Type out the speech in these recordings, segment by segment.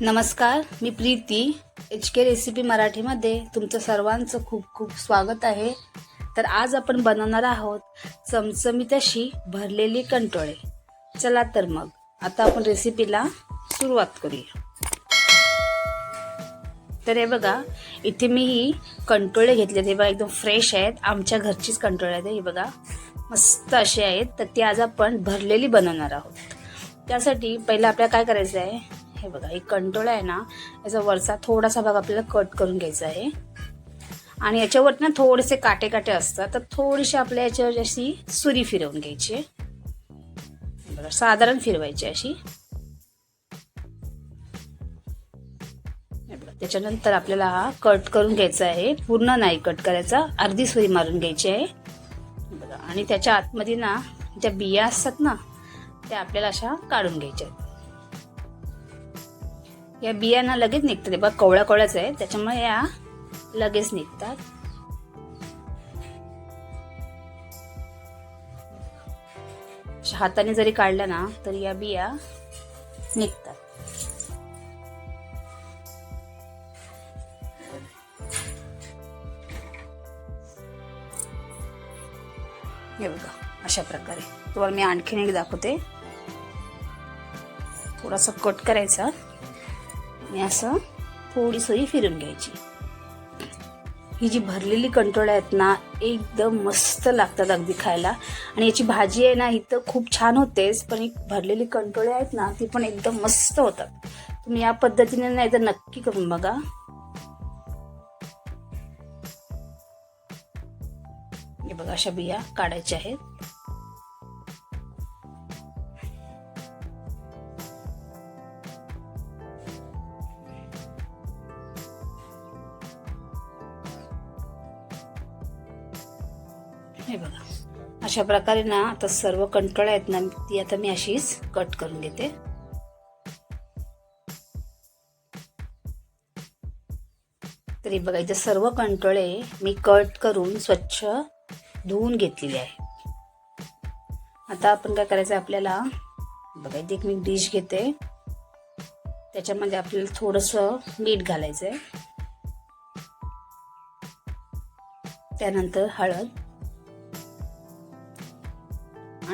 नमस्कार मी Preeti. H K recipe मराठीमध्ये तुमचं सर्वांचं खूप खूप स्वागत आहे. तर आज आपण बनवणार आहोत चमचमीत अशी भरलेली कंटोळे. चला तर मग आता आपण रेसिपीला सुरुवात करूया. तर हे बघा इथे मी ही कंटोळे घेतले हे बघा एकदम फ्रेश आहेत. आमच्या घरचीच कंटोळे आहेत हे बघा. मस्त असे आहेत. तर ती आज आपण भरलेली बनवणार आहोत. त्यासाठी पहिलं आपल्याला काय करायचं आहे हे बघा. एक कंटोळा आहे ना याचा वरचा थोडासा भाग आपल्याला कट करून घ्यायचा आहे. आणि याच्यावर ना थोडेसे काटे काटे असतात तर थोडीशी आपल्या याच्यावर अशी सुरी फिरवून घ्यायची हे बघा साधारण फिरवायची अशी. त्याच्यानंतर आपल्याला हा कट करून घ्यायचा आहे. पूर्ण नाही कट करायचा अर्धी सुरी मारून घ्यायची आहे. बघा आणि त्याच्या आतमध्ये ना ज्या बिया असतात ना त्या आपल्याला अशा काढून घ्यायच्या आहेत. या बियांना लगेच निघतात. बघ बघा कवळ्या कवळ्याच आहे. त्याच्यामुळे या लगेच निघतात. हाताने जरी काढल्या ना तरी या बिया निघतात. हे बघा अशा प्रकारे. तुम्हाला मी आणखीन एक दाखवते. थोडासा कट करायचा. आणि असं थोडी सोयी फिरून घ्यायची. ही जी भरलेली कंट्रोल आहेत ना एकदम मस्त लागतात अगदी खायला. आणि याची भाजी आहे ना ही तर खूप छान होतेच पण एक भरलेली कंट्रोळे आहेत ना ती पण एकदम मस्त होतात. तुम्ही या पद्धतीने नाही तर नक्की करून बघा. हे बघा अशा बिया काढायच्या आहेत. बघा अशा प्रकारे ना आता सर्व कंट्रोल आहेत ना ती आता मी अशीच कट करून घेते. तरी बघा इथे सर्व कंटोळे मी कट करून स्वच्छ धुवून घेतलेली आहे. आता आपण काय करायचं आपल्याला बघा इथे एक मी डिश घेते. त्याच्यामध्ये आपल्याला थोडंसं मीठ घालायचं आहे त्यानंतर हळद.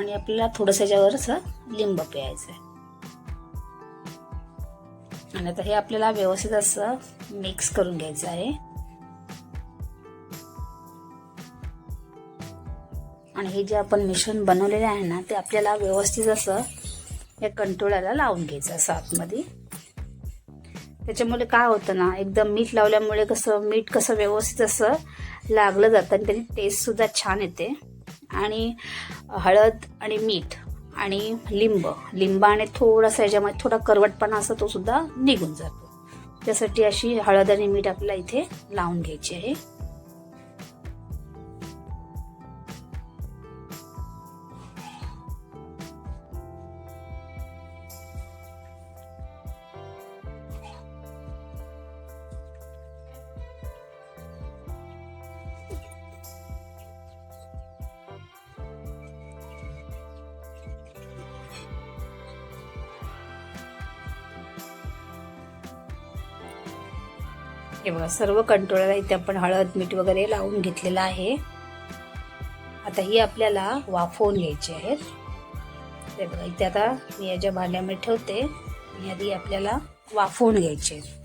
आणि आपल्याला थोडंसं याच्यावर असं लिंब प्यायचं आहे आणि आता हे आपल्याला व्यवस्थित असं मिक्स करून घ्यायचं आहे. आणि हे जे आपण मिश्रण बनवलेले आहे ना ते आपल्याला व्यवस्थित असं या कंटोळ्याला लावून घ्यायचं असं आतमध्ये. त्याच्यामुळे काय होतं ना एकदम मीठ लावल्यामुळे कसं मीठ कसं व्यवस्थित असं लागलं जातं आणि त्याची टेस्टसुद्धा छान येते. आणि हळद आणि मीठ आणि लिंब. लिंबाने थोडासा याच्यामध्ये थोडा करवटपणा असं तो सुद्धा निघून जातो. त्यासाठी अशी हळद आणि मीठ आपल्याला इथे लावून घ्यायची आहे. हे बघा सर्व कंट्रोलला इथे आपण हळद मीठ वगैरे लावून घेतलेलं आहे. आता ही आपल्याला वाफवून घ्यायची आहेत. ते बघा इथे आता मी याच्या भांड्यामध्ये ठेवते आणि आधी आपल्याला वाफवून घ्यायचे आहेत.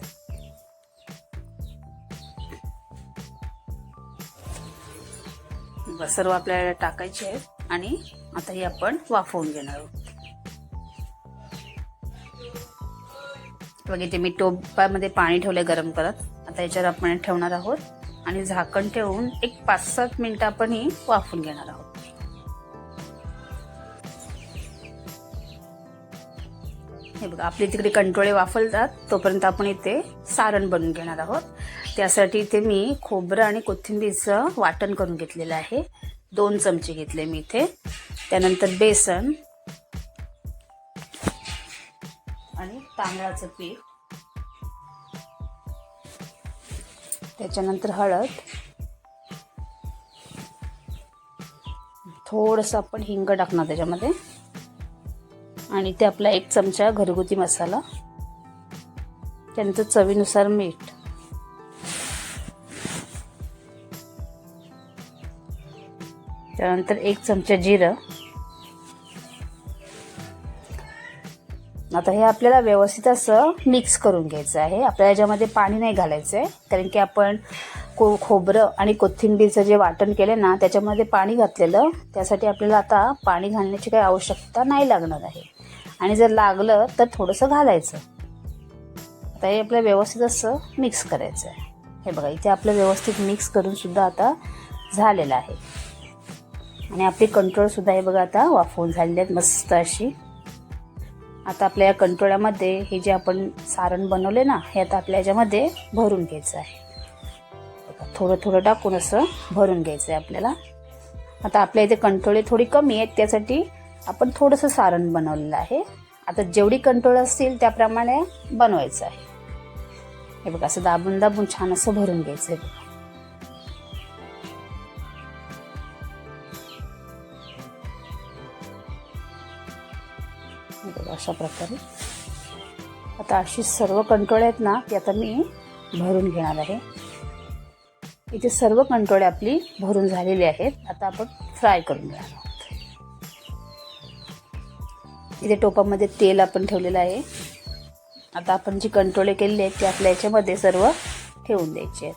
सर्व आपल्याला टाकायचे आहेत आणि आता ही आपण वाफवून घेणार आहोत. बघा इथे मी टोपामध्ये पाणी ठेवले गरम करत. आता याच्यावर आपण ठेवणार आहोत आणि झाकण ठेवून एक पाच सात मिनिटं आपण ही वाफून घेणार आहोत. हे बघा आपली तिकडे कंट्रोळे वाफलतात तोपर्यंत आपण इथे सारण बनवून घेणार आहोत. त्यासाठी इथे मी खोबरं आणि कोथिंबीरचं वाटण करून घेतलेलं आहे. दोन चमचे घेतले मी इथे. त्यानंतर बेसन आणि तांदळाचं पीठ. त्याच्यानंतर हळद. थोडंसं आपण हिंग टाकणार त्याच्यामध्ये. आणि ते आपला एक चमचा घरगुती मसाला. त्यानंतर चवीनुसार मीठ. त्यानंतर एक चमचा जिरं. आता हे आपल्याला व्यवस्थित असं मिक्स करून घ्यायचं आहे. आपल्याला याच्यामध्ये पाणी नाही घालायचं आहे कारण की आपण को खोबरं आणि कोथिंबीरचं जे वाटण केलं ना त्याच्यामध्ये पाणी घातलेलं त्यासाठी आपल्याला आता पाणी घालण्याची काही आवश्यकता नाही लागणार आहे. आणि जर लागलं तर थोडंसं घालायचं. आता हे आपल्याला व्यवस्थित असं मिक्स करायचं आहे. हे बघा इथे आपलं व्यवस्थित मिक्स करून सुद्धा आता झालेलं आहे. आणि आपली कंट्रोलसुद्धा हे बघा आता वाफवून झालेली आहेत मस्त अशी. आता आपल्या या कंटोळ्यामध्ये हे जे आपण सारण बनवले ना हे आता आपल्या याच्यामध्ये भरून घ्यायचं आहे. थोडं थोडं टाकून असं भरून घ्यायचं आहे आपल्याला. आता आपल्या इथे कंटोळे थोडी कमी आहेत त्यासाठी आपण थोडंसं सारण बनवलेलं आहे. आता जेवढी कंटोळे असतील त्याप्रमाणे बनवायचं आहे. हे बघा असं दाबून दाबून छान असं भरून घ्यायचं आहे. बघा अशा प्रकारे. आता अशी सर्व कंट्रोल आहेत ना ती आता मी भरून घेणार आहे. इथे सर्व कंट्रोळे आपली भरून झालेली आहेत. आता आपण फ्राय करून घेणार आहोत. इथे टोपामध्ये तेल आपण ठेवलेलं आहे. आता आपण जी कंटोळे केलेली आहेत ती आपल्या याच्यामध्ये सर्व ठेवून द्यायची आहेत.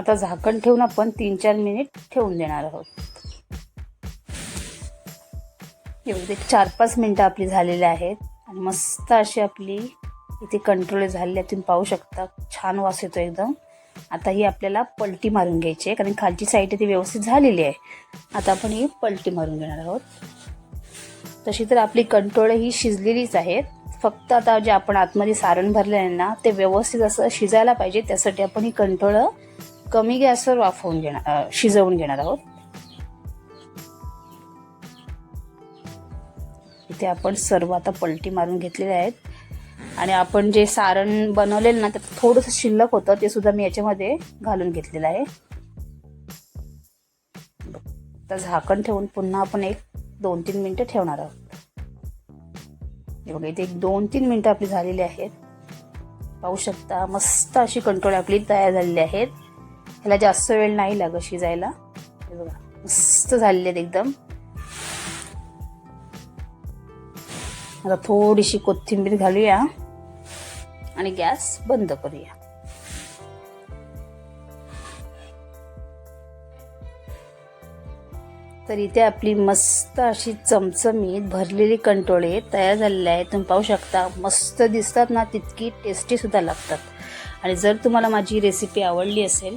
आता झाकण ठेवून आपण तीन चार मिनिट ठेवून देणार आहोत. एवढे चार पाच मिनटं आपली झालेली आहेत. आणि मस्त अशी आपली इथे कंट्रोल झालेली आहे. तुम्ही पाहू शकता. छान वास येतो एकदम. आता ही आपल्याला पलटी मारून घ्यायची आहे. कारण खालची साईड ती व्यवस्थित झालेली आहे. आता आपण ही पलटी मारून घेणार आहोत. तशी तर आपली कंट्रोल ही शिजलेलीच आहेत फक्त आता जे आपण आतमध्ये सारण भरले आहे ना ते व्यवस्थित असं शिजायला पाहिजे. त्यासाठी आपण ही कंट्रोळं कमी गॅसवर वाफवून घेणार शिजवून घेणार आहोत. इथे आपण सर्व आता पलटी मारून घेतलेले आहेत. आणि आपण जे सारण बनवलेलं ना त्यात थोडंसं शिल्लक होतं ते सुद्धा मी याच्यामध्ये घालून घेतलेलं आहे. तर झाकण ठेवून पुन्हा आपण एक दोन तीन मिनटं ठेवणार आहोत. हे बघा इथे एक दोन तीन मिनटं आपली झालेली आहेत. पाहू शकता मस्त अशी कंट्रोल आपली तयार झालेली आहेत. ह्याला जास्त वेळ नाही लागत शिजायला. हे बघा मस्त झालेले आहेत एकदम. आता थोडीशी कोथिंबीर घालूया आणि गॅस बंद करूया. तर इथे आपली मस्त अशी चमचमीत भरलेली कंटोळे तयार झालेले आहेत. तुम्ही पाहू शकता मस्त दिसतात ना तितकी टेस्टी सुद्धा लागतात. आणि जर तुम्हाला माझी रेसिपी आवडली असेल